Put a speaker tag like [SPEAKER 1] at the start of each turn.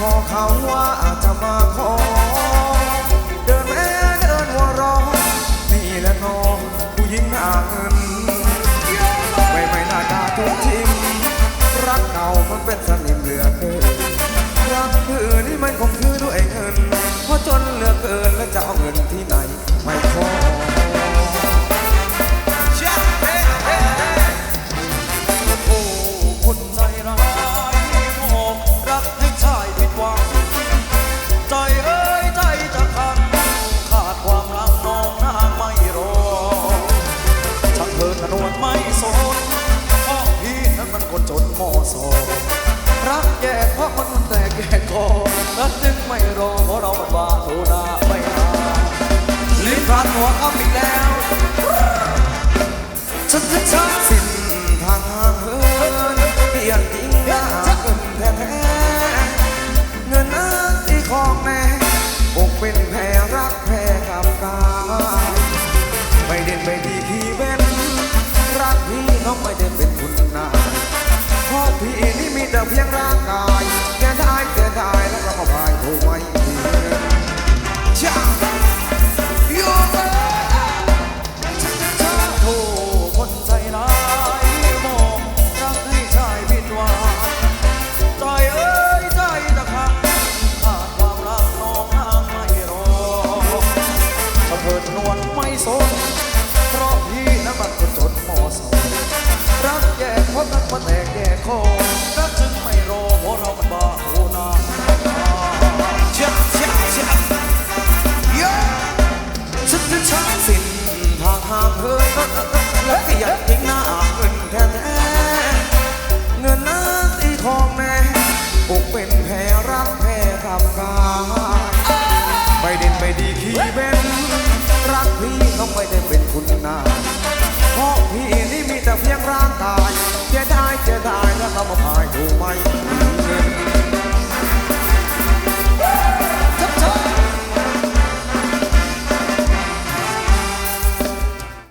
[SPEAKER 1] เขาว่าจะมาขอ เดินแม่เดินหัวเรอนี่แหละน้องผู้หญิงหาเงินไม่ไม่น่าด่าทุกทิมรักเก่ามันเป็นสนิ
[SPEAKER 2] ใจเอ้ยใจจะขังขาดความรักน้องนางไม่รอช่างเธอขนวนไม่สนเพราะพี่นั้นมันคนจนมอสอรักแยกเพราะมันแตกแยกคอรักจึงไม่รอเพราะเรามันบาโทนาไม่อาลิ้นพันหัวคำอีกแล้ว
[SPEAKER 1] ฉันจะช้า ไม่ดีพี่เว้นรักพี่น้องไม่ได้เป็นคุณนายเพราะพี่นี่มีแต่เพียงรา ตายเสียดายเสีย
[SPEAKER 2] ดายแล้วเรามา
[SPEAKER 1] พายดูไหม